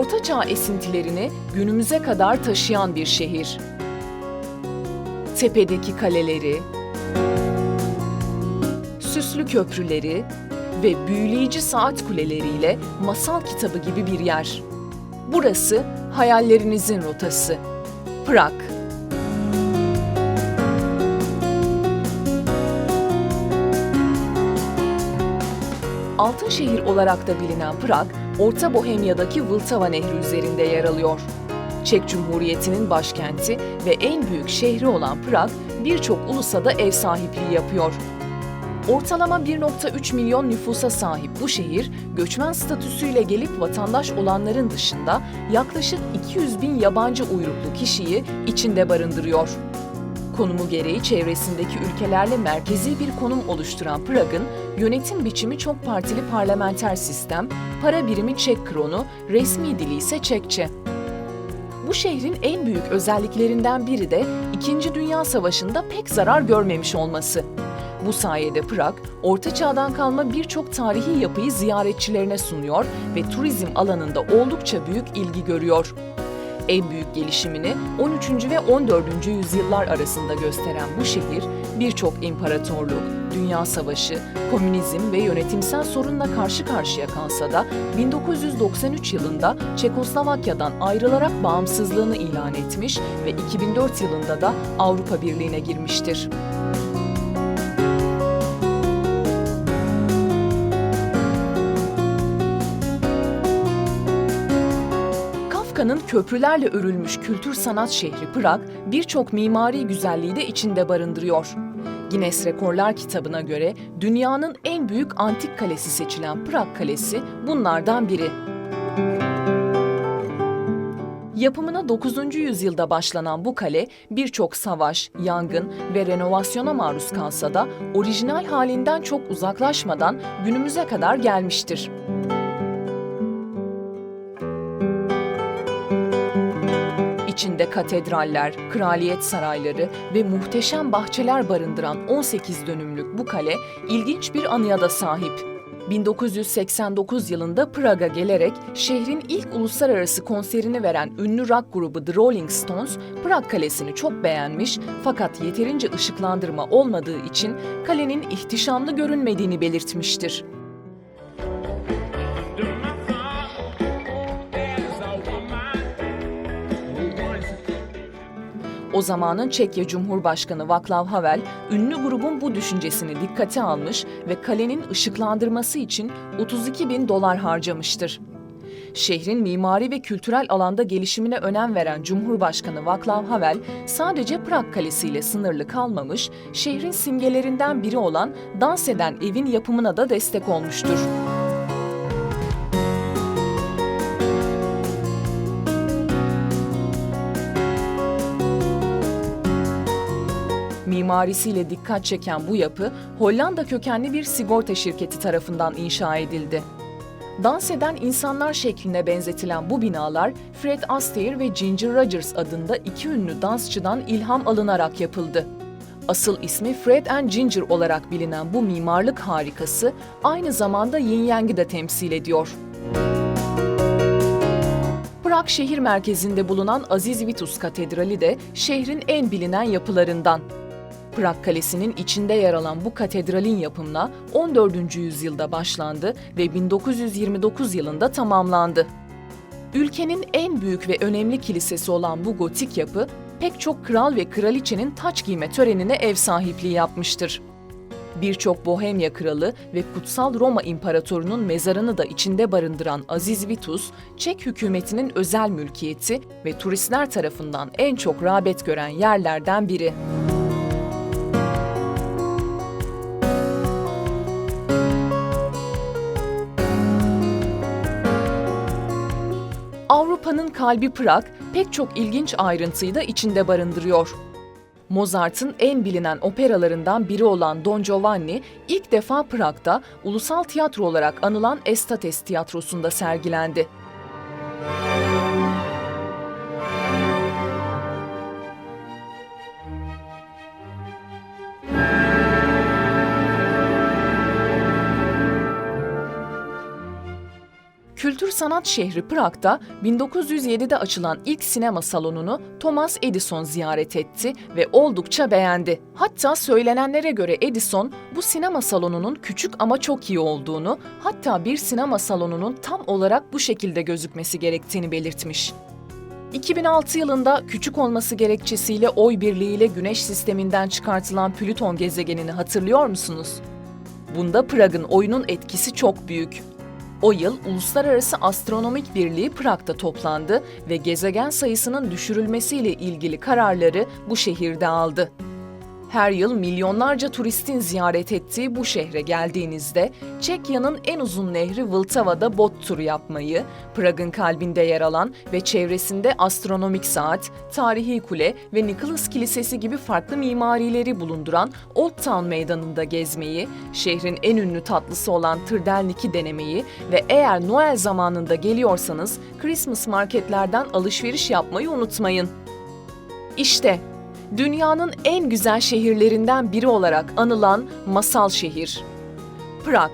Ortaçağ esintilerini günümüze kadar taşıyan bir şehir. Tepedeki kaleleri, süslü köprüleri ve büyüleyici saat kuleleriyle masal kitabı gibi bir yer. Burası hayallerinizin rotası. Prag. Altın şehir olarak da bilinen Prag, Orta Bohemya'daki Vltava Nehri üzerinde yer alıyor. Çek Cumhuriyeti'nin başkenti ve en büyük şehri olan Prag, birçok ulusa da ev sahipliği yapıyor. Ortalama 1.3 milyon nüfusa sahip bu şehir, göçmen statüsüyle gelip vatandaş olanların dışında yaklaşık 200 bin yabancı uyruklu kişiyi içinde barındırıyor. Konumu gereği çevresindeki ülkelerle merkezi bir konum oluşturan Prag'ın yönetim biçimi çok partili parlamenter sistem, para birimi Çek kronu, resmi dili ise Çekçe. Bu şehrin en büyük özelliklerinden biri de İkinci Dünya Savaşı'nda pek zarar görmemiş olması. Bu sayede Prag, Orta Çağ'dan kalma birçok tarihi yapıyı ziyaretçilerine sunuyor ve turizm alanında oldukça büyük ilgi görüyor. En büyük gelişimini 13. ve 14. yüzyıllar arasında gösteren bu şehir, birçok imparatorluk, dünya savaşı, komünizm ve yönetimsel sorunla karşı karşıya kalsa da 1993 yılında Çekoslovakya'dan ayrılarak bağımsızlığını ilan etmiş ve 2004 yılında da Avrupa Birliği'ne girmiştir. Kafka'nın köprülerle örülmüş kültür sanat şehri Prag, birçok mimari güzelliği de içinde barındırıyor. Guinness Rekorlar kitabına göre dünyanın en büyük antik kalesi seçilen Prag Kalesi bunlardan biri. Yapımına 9. yüzyılda başlanan bu kale birçok savaş, yangın ve renovasyona maruz kalsa da orijinal halinden çok uzaklaşmadan günümüze kadar gelmiştir. İçinde katedraller, kraliyet sarayları ve muhteşem bahçeler barındıran 18 dönümlük bu kale ilginç bir anıya da sahip. 1989 yılında Prag'a gelerek şehrin ilk uluslararası konserini veren ünlü rock grubu The Rolling Stones, Prag Kalesi'ni çok beğenmiş fakat yeterince ışıklandırma olmadığı için kalenin ihtişamlı görünmediğini belirtmiştir. O zamanın Çekya Cumhurbaşkanı Václav Havel, ünlü grubun bu düşüncesini dikkate almış ve kalenin ışıklandırması için 32 bin dolar harcamıştır. Şehrin mimari ve kültürel alanda gelişimine önem veren Cumhurbaşkanı Václav Havel, sadece Prag Kalesi ile sınırlı kalmamış, şehrin simgelerinden biri olan dans eden evin yapımına da destek olmuştur. Mimarisiyle dikkat çeken bu yapı, Hollanda kökenli bir sigorta şirketi tarafından inşa edildi. Dans eden insanlar şekline benzetilen bu binalar, Fred Astaire ve Ginger Rogers adında iki ünlü dansçıdan ilham alınarak yapıldı. Asıl ismi Fred and Ginger olarak bilinen bu mimarlık harikası, aynı zamanda yin yang'ı da temsil ediyor. Prag şehir merkezinde bulunan Aziz Vitus Katedrali de şehrin en bilinen yapılarından. Prag Kalesi'nin içinde yer alan bu katedralin yapımına 14. yüzyılda başlandı ve 1929 yılında tamamlandı. Ülkenin en büyük ve önemli kilisesi olan bu gotik yapı, pek çok kral ve kraliçenin taç giyme törenine ev sahipliği yapmıştır. Birçok Bohemya kralı ve Kutsal Roma İmparatorunun mezarını da içinde barındıran Aziz Vitus, Çek hükümetinin özel mülkiyeti ve turistler tarafından en çok rağbet gören yerlerden biri. Avrupa'nın kalbi Prag pek çok ilginç ayrıntıyı da içinde barındırıyor. Mozart'ın en bilinen operalarından biri olan Don Giovanni ilk defa Prag'da ulusal tiyatro olarak anılan Estates Tiyatrosu'nda sergilendi. Kültür sanat şehri Prag'da 1907'de açılan ilk sinema salonunu Thomas Edison ziyaret etti ve oldukça beğendi. Hatta söylenenlere göre Edison bu sinema salonunun küçük ama çok iyi olduğunu, hatta bir sinema salonunun tam olarak bu şekilde gözükmesi gerektiğini belirtmiş. 2006 yılında küçük olması gerekçesiyle oy birliğiyle Güneş sisteminden çıkartılan Plüton gezegenini hatırlıyor musunuz? Bunda Prag'ın oyunun etkisi çok büyük. O yıl Uluslararası Astronomik Birliği Prag'da toplandı ve gezegen sayısının düşürülmesiyle ilgili kararları bu şehirde aldı. Her yıl milyonlarca turistin ziyaret ettiği bu şehre geldiğinizde Çekya'nın en uzun nehri Vltava'da bot turu yapmayı, Prag'ın kalbinde yer alan ve çevresinde astronomik saat, tarihi kule ve Nicholas Kilisesi gibi farklı mimarileri bulunduran Old Town meydanında gezmeyi, şehrin en ünlü tatlısı olan tırdelniki denemeyi ve eğer Noel zamanında geliyorsanız Christmas marketlerden alışveriş yapmayı unutmayın. İşte dünyanın en güzel şehirlerinden biri olarak anılan masal şehir. Prag.